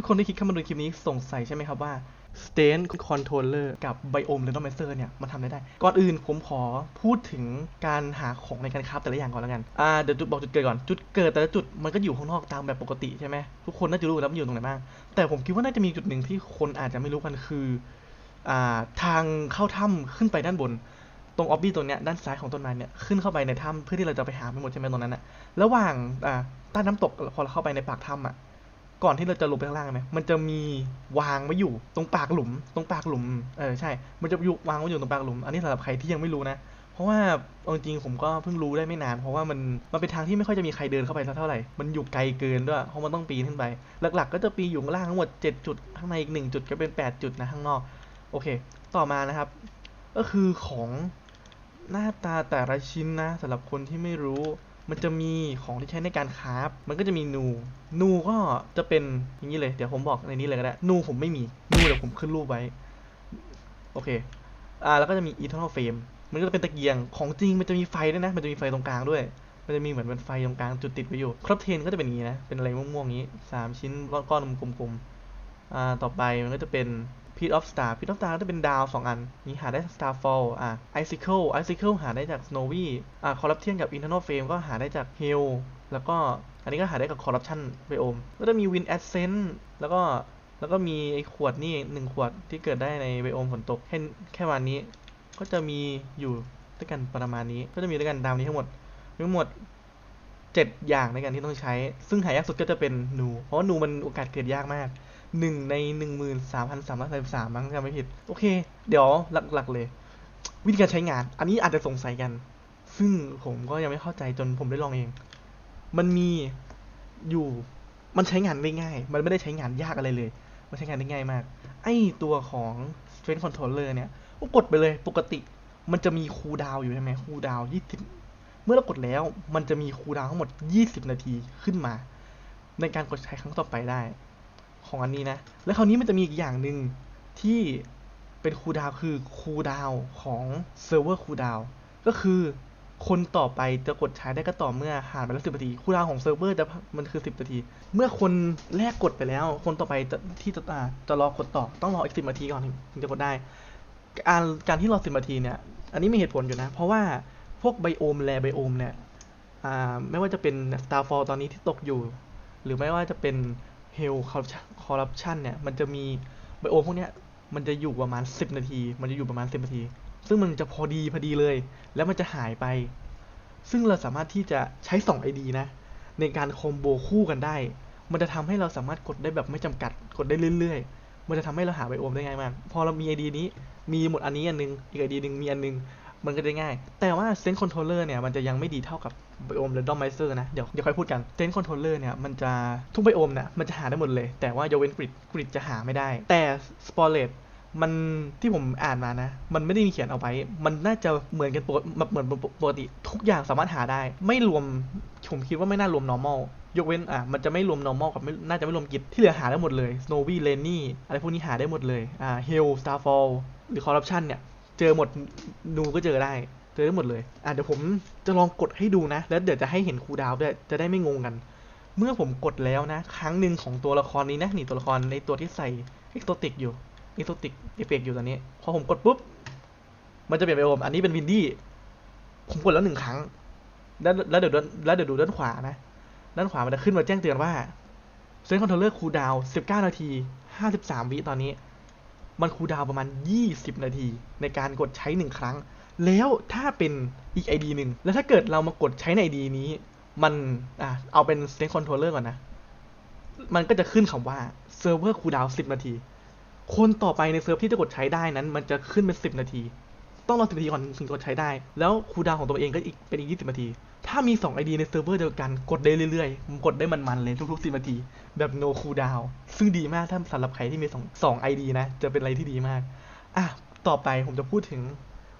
ทุกคนที่คลิกเข้ามาดูคลิปนี้สงสัยใช่ไหมครับว่า Stain Controller กับ Biome Randomizer เนี่ยมันทำอะไรได้ ก่อนอื่นผมขอพูดถึงการหาของในการคราฟแต่ละอย่างก่อนแล้วกัน อ่าเดี๋ยวจุดบอกจุดเกิดก่อน จุดเกิดแต่ละจุดมันก็อยู่ข้างนอกตามแบบปกติใช่ไหมทุกคนน่าจะรู้แล้วมันอยู่ตรงไหนบ้าง แต่ผมคิดว่าน่าจะมีจุดหนึ่งที่คนอาจจะไม่รู้กันคือ อ่าทางเข้าถ้ำขึ้นไปด้านบนตรงออบบี้ตรงเนี้ยด้านซ้ายของต้นไม้เนี่ยขึ้นเข้าไปในถ้ำเพื่อที่เราจะไปหาไม่หมดใช่ไหมตรงนั้นอะระหว่างอ่าใต้น้ำตกพอเราเข้าไปในปากถ้ำอะ ก่อนที่เราจะลงไปข้างล่างไหมมันจะมีวางไว้อยู่ตรงปากหลุม ตรงปากหลุม เออใช่ มันจะอยู่วางไว้อยู่ตรงปากหลุม อันนี้สำหรับใครที่ยังไม่รู้นะ เพราะว่าเอาจริงๆผมก็เพิ่งรู้ได้ไม่นาน เพราะว่ามันมันเป็นทางที่ไม่ค่อยจะมีใครเดินเข้าไปสักเท่าไหร่ มันอยู่ไกลเกินด้วย เพราะมันต้องปีนขึ้นไป หลักๆ ก็จะปีนอยู่ข้างล่างทั้งหมด7จุด ข้างในอีก1จุดก็เป็น 8 จุดนะข้างนอก โอเค ต่อมานะครับ ก็คือของหน้าตาแต่ละชิ้นนะสำหรับคนที่ไม่รู้ มันจะมีของที่ใช้ในการคราฟมันก็จะมีนูนูก็จะเป็นอย่างนี้เลย เดี๋ยวผมบอกในนี้เลยก็ได้ นูผมไม่มี นูเดี๋ยวผมขึ้นรูปไว้ โอเค อ่า แล้วก็จะมี eternal flame มันก็จะเป็นตะเกียง ของจริงมันจะมีไฟด้วยนะ มันจะมีไฟตรงกลางด้วย มันจะมีเหมือนเป็นไฟตรงกลางจุดติดไว้อยู่ ครับเทนก็จะเป็นอย่างนี้นะ เป็นอะไรม่วงๆงนี้สามชิ้นก้อนๆกลมๆ อ่า ต่อไปมันก็จะเป็น Pit of Star Pit of Star ก็จะเป็นดาวสองอัน นี้หาได้จาก Starfall อะ Icicle Icicle หาได้จาก Snowy อ่า Corruption กับ Internal Flame ก็หาได้จาก Hell แล้วก็อันนี้ก็หาได้กับ Corruption Biome ก็จะมี Wind Ascent แล้วก็แล้วก็มีไอ้ขวดนี่หนึ่งขวดที่เกิดได้ในไบโอมฝนตกแค่แค่วันนี้ ก็จะมีอยู่ด้วยกันประมาณนี้ ก็จะมีด้วยกันดาวนี้ทั้งหมดทั้งหมดเจ็ดอย่างในการที่ต้องใช้ ซึ่งหายากสุดก็จะเป็นนู เพราะว่านูมันโอกาสเกิดยากมาก หนึ่งในหนึ่งหมื่นสามพันสามร้อยสามมั้งจำไม่ผิด โอเค เดี๋ยวหลักๆเลย วิธีการใช้งาน อันนี้อาจจะสงสัยกัน ซึ่งผมก็ยังไม่เข้าใจจนผมได้ลองเอง มันมีอยู่มันใช้งานได้ง่าย มันไม่ได้ใช้งานยากอะไรเลย มันใช้งานได้ง่ายมาก ไอตัวของ Strength Controller เนี่ยก็กดไปเลยปกติ มันจะมีคูลดาวน์อยู่ใช่ไหมคูลดาวน์ยี่สิบเมื่อเรากดแล้ว มันจะมีคูลดาวน์ทั้งหมด 20 นาทีขึ้นมา ในการกดใช้ครั้งต่อไปได้ ของอันนี้นะ แล้วคราวนี้มันจะมีอีกอย่างหนึ่งที่เป็นคูดาวคือคูดาวของเซิร์ฟเวอร์คูดาวก็คือคนต่อไปจะกดใช้ได้ก็ต่อเมื่อผ่านไปแล้วสิบนาทีคูดาวของเซิร์ฟเวอร์จะมันคือสิบนาที เมื่อคนแรกกดไปแล้ว คนต่อไปที่จะอ่าจะรอกดต่อต้องรออีกสิบนาทีก่อนถึงจะกดได้ การการที่รอสิบนาทีเนี่ย อันนี้มีเหตุผลอยู่นะ เพราะว่าพวกไบโอมแลไบโอมเนี่ยไม่ว่าจะเป็น Starfall ตอนนี้ที่ตกอยู่ หรือไม่ว่าจะเป็น Hell Corruption เนี่ย มันจะมีไบโอมพวกเนี้ย มันจะอยู่ประมาณ 10 นาที มันจะอยู่ประมาณ 10 นาที ซึ่งมันจะพอดีพอดีเลย แล้วมันจะหายไป ซึ่งเราสามารถที่จะใช้ 2 ID นะ ในการคอมโบคู่กันได้ มันจะทำให้เราสามารถกดได้แบบไม่จำกัด กดได้เรื่อยๆ มันจะทำให้เราหาไบโอมได้ง่ายมาก พอเรามี ID นี้ มีหมดอันนี้อันนึง อีก ID หนึ่งมีอันนึง มันก็ได้ง่าย แต่ว่า Sense Controller เนี่ย มันจะยังไม่ดีเท่ากับ Biome Randomizer นะ เดี๋ยวเดี๋ยวค่อยพูดกัน Sense Controller เนี่ย มันจะทุก Biome เนี่ยมันจะหาได้หมดเลย แต่ว่ายกเว้นกริดกริดจะหาไม่ได้ แต่ Spoiled มันที่ผมอ่านมานะ มันไม่ได้มีเขียนเอาไว้ มันน่าจะเหมือนกันปกเหมือนปกติ ทุกอย่างสามารถหาได้ ไม่รวม ผมคิดว่าไม่น่ารวม normal ยกเว้นอะมันจะไม่รวม normal กับไม่น่าจะไม่รวมกิจที่เหลือหาได้หมดเลย snowy rainy อะไรพวกนี้หาได้หมดเลยอ่า hell starfall หรือ corruption เนี่ย เจอหมดนูก็เจอได้ จอได้หมดเลย อะเดี๋ยวผมจะลองกดให้ดูนะ แล้วเดี๋ยวจะให้เห็นคูดาวด้วย จะได้ไม่งงกัน เมื่อผมกดแล้วนะ ครั้งหนึ่งของตัวละครนี้นะ นี่ตัวละครในตัวที่ใส่เอ็กโซติกอยู่เอ็กโซติกเอฟเฟกอยู่ตอนนี้ พอผมกดปุ๊บ มันจะเปลี่ยนไปโอมอันนี้เป็นวินดี้ ผมกดแล้วหนึ่งครั้ง แล้วแล้วเดี๋ยวแล้วเดี๋ยวดูด้านขวานะ ด้านขวามันจะขึ้นมาแจ้งเตือนว่าเซนคอนโทรเลอร์คูดาวน์19นาที53วิตอนนี้ มันคูดาวประมาณ20นาที ในการกดใช้1ครั้ง แล้วถ้าเป็นอีก ID หนึ่งแล้วถ้าเกิดเรามากดใช้ใน ID นี้ มันอะเอาเป็น State Controller ก่อนนะ มันก็จะขึ้นคำว่า Server Cooldown 10 นาที คนต่อไปในเซิร์ฟที่จะกดใช้ได้นั้น มันจะขึ้นเป็น 10 นาที ต้องรอ 10 นาทีก่อนถึงจะกดใช้ได้ แล้วคูลดาวของตัวเองก็อีกเป็นอีก 20 นาที ถ้ามี 2 ID ในเซิร์ฟเวอร์เดียวกันกดได้เรื่อยๆ กดได้มันๆเลยทุกๆ 10 นาที แบบ no cooldown ซึ่งดีมากถ้าสำหรับใครที่มี2 2 ID นะ จะเป็นอะไรที่ดีมาก อะ ต่อไปผมจะพูดถึง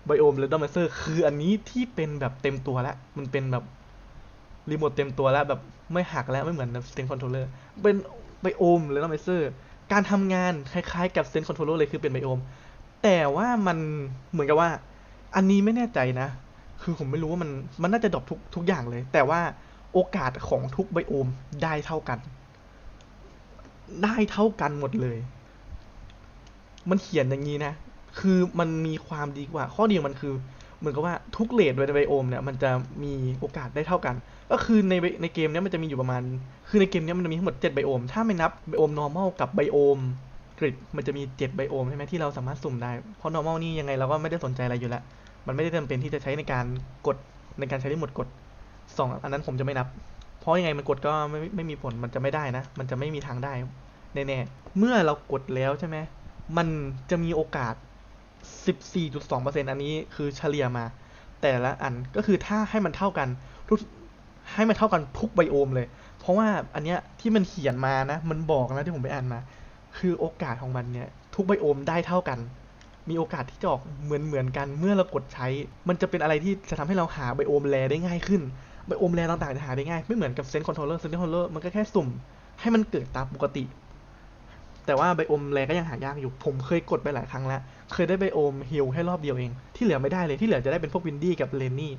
Biome Randomizer คืออันนี้ที่เป็นแบบเต็มตัวแล้ว มันเป็นแบบรีโมทเต็มตัวแล้วแบบไม่หักแล้วไม่เหมือน State Controller เป็น Biome Randomizer การทำงานคล้ายๆกับ Sense Controller เลยคือเป็น Biome แต่ว่ามันเหมือนกับว่า อันนี้ไม่แน่ใจนะ คือผมไม่รู้ว่ามันมันน่าจะดรอปทุกทุกอย่างเลย แต่ว่าโอกาสของทุกไบโอมได้เท่ากัน ได้เท่ากันหมดเลย มันเขียนอย่างนี้นะ คือมันมีความดีกว่า ข้อดีของมันคือ เหมือนกับว่าทุกเลทโดยในไบโอมเนี่ยมันจะมีโอกาสได้เท่ากัน ก็คือในในเกมเนี้ยมันจะมีอยู่ประมาณ คือในเกมเนี้ยมันจะมีทั้งหมด7ไบโอม ถ้าไม่นับไบโอม normal กับไบโอมกริดมันจะมี7ไบโอมใช่ไหมที่เราสามารถสุ่มได้ เพราะ normal นี่ยังไงเราก็ไม่ได้สนใจอะไรอยู่แล้ว มันไม่ได้จำเป็นที่จะใช้ในการกดในการใช้รีโมทกดสองอันนั้นผมจะไม่นับ เพราะยังไงมันกดก็ไม่ไม่ไม่มีผลมันจะไม่ได้นะ มันจะไม่มีทางได้แน่ๆเมื่อเรากดแล้วใช่ไหมมันจะมีโอกาส 14.2%อันนี้คือเฉลี่ยมา แต่ละอันก็คือถ้าให้มันเท่ากันทุกให้มันเท่ากันทุกไบโอมเลย เพราะว่าอันเนี้ยที่มันเขียนมานะ มันบอกนะที่ผมไปอ่านมา คือโอกาสของมันเนี่ย ทุกไบโอมได้เท่ากัน มีโอกาสที่จะออกเหมือนเหมือนกันเมื่อเรากดใช้ มันจะเป็นอะไรที่จะทำให้เราหาไบโอมแรได้ง่ายขึ้นไบโอมแรต่างๆจะหาได้ง่าย ไม่เหมือนกับเซนต์คอนโทรลเลอร์เซนต์คอนโทรลเลอร์มันก็แค่สุ่ม ให้มันเกิดตามปกติ แต่ว่าไบโอมแรก็ยังหายากอยู่ ผมเคยกดไปหลายครั้งแล้ว เคยได้ไบโอมฮิลแค่รอบเดียวเอง ที่เหลือไม่ได้เลย ที่เหลือจะได้เป็นพวกวินดี้กับเลนนี่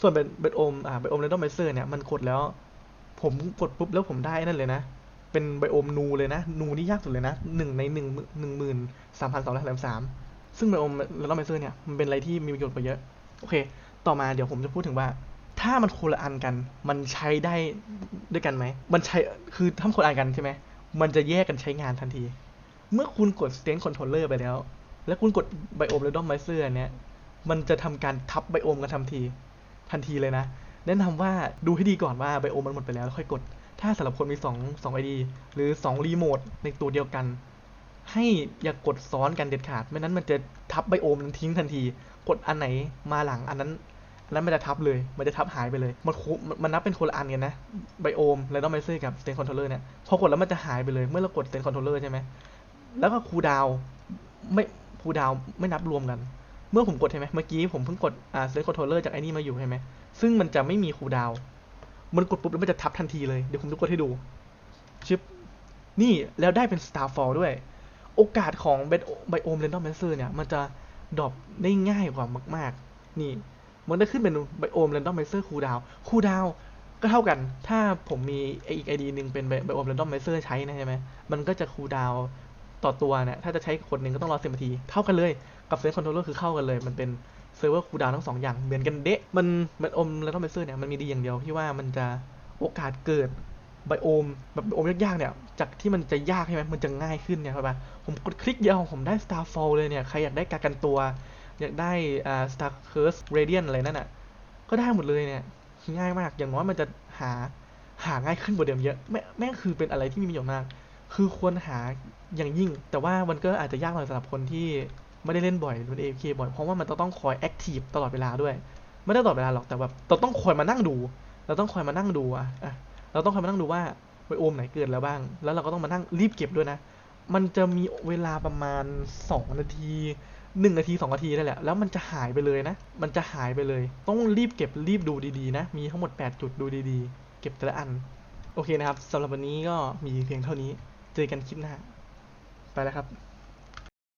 ส่วนเป็นไบโอมอ่าไบโอมเรนดอมไมเซอร์เนี่ยมันกดแล้ว ผมกดปุ๊บแล้วผมได้นั่นเลยนะ เป็นไบโอมนูเลยนะ นูนี่ยากสุดเลยนะหนึ่งในหนึ่งหนึ่งหมื่นสามพันสองร้อยสามสามซึ่งไบโอมเรนดอมไมเซอร์เนี่ยมันเป็นอะไรที่มีประโยชน์กว่าเยอะ โอเค ต่อมาเดี๋ยวผมจะพูดถึงว่าถ้ามันคนละอันกัน มันใช้ได้ด้วยกันไหม มันใช้ คือถ้าคนละอันกันใช่ไหม มันจะแยกกันใช้งานทันที เมื่อคุณกด State Controller ไปแล้ว แล้วคุณกด Biome Random Miser เนี่ยมันจะทำการทับไบโอมกันทันที ทันทีเลยนะ แนะนำว่าดูให้ดีก่อนว่าไบโอมมันหมดไปแล้วแล้วค่อยกด ถ้าสำหรับคนมี2 2 ID หรือ 2 รีโมทในตัวเดียวกัน ให้อย่ากดซ้อนกันเด็ดขาด ไม่นั้นมันจะทับไบโอมนั้นทิ้งทันที กดอันไหนมาหลังอันนั้น อันนั้นมันจะทับเลย มันจะทับหายไปเลย มันคุมันนับเป็นคนละอันกันนะไบโอมแล้วต้องไมเซอร์กับสเตนคอนโทรลเลอร์เนี่ยพอกดแล้วมันจะหายไปเลย เมื่อเรากดสเตนคอนโทรลเลอร์ใช่ไหมแล้วก็คูดาวไม่คูดาวไม่นับรวมกัน เมื่อผมกดใช่ไหมเมื่อกี้ผมเพิ่งกดอ่าสเตนคอนโทรลเลอร์จากไอ้นี่มาอยู่ใช่ไหมซึ่งมันจะไม่มีคูดาวมันกดปุ๊บแล้วมันจะทับทันทีเลยเดี๋ยวผมจะกดให้ดูชิปนี่แล้วได้เป็น Starfall ด้วย โอกาสของไบโอมเรนดอมแมนเซอร์เนี่ย มันจะดรอปได้ง่ายกว่ามาก ๆ นี่ มันจะขึ้นเป็นไบโอมเรนดอมแมเซอร์คูดาวคูดาวก็เท่ากัน ถ้าผมมีอีกไอดีหนึ่งเป็นไบโอมเรนดอมแมเซอร์ใช้นะใช่ไหมมันก็จะคูดาวต่อตัวเนี่ยถ้าจะใช้คนหนึ่งก็ต้องรอสิบนาที เท่ากันเลย กับเซนคอนโทรลเลอร์คือเข้ากันเลย มันเป็นเซิร์ฟเวอร์คูดาวทั้งสองอย่างเหมือนกันเดะ มันไบโอมเรนดอมแมเซอร์เนี่ย มันมีดีอย่างเดียวที่ว่ามันจะโอกาสเกิดไบโอมแบบไบโอมยากๆเนี่ย จากที่มันจะยากใช่ไหมมันจะง่ายขึ้นเนี่ยครับผมกดคลิกเดียวผมได้ Starfall เลยเนี่ย ใครอยากได้การกันตัว อยากได้อ่า Star Curse Radiant อะไรนั่นอะ ก็ได้หมดเลยเนี่ยง่ายมาก อย่างน้อยมันจะหาหาง่ายขึ้นกว่าเดิมเยอะแม่แม่งคือเป็นอะไรที่มีประโยชน์มาก คือควรหาอย่างยิ่ง แต่ว่ามันก็อาจจะยากหน่อยสำหรับคนที่ไม่ได้เล่นบ่อยหรือเอฟเคบ่อยเพราะว่ามันต้องคอยแอคทีฟตลอดเวลาด้วย ไม่ได้ตลอดเวลาหรอกแต่แบบเราต้องคอยมานั่งดู เราต้องคอยมานั่งดูอะอะเราต้องคอยมานั่งดูว่าไบโอมไหนเกิดแล้วบ้าง แล้วเราก็ต้องมานั่งรีบเก็บด้วยนะ มันจะมีเวลาประมาณ2นาทีหนึ่งนาทีสองนาทีนั่นแหละ แล้วมันจะหายไปเลยนะ มันจะหายไปเลย ต้องรีบเก็บรีบดูดีๆนะ มีทั้งหมด 8 จุดดูดีๆ เก็บแต่ละอัน โอเคนะครับสำหรับวันนี้ก็มีเพียงเท่านี้ เจอกันคลิปหน้า ไปแล้วครับ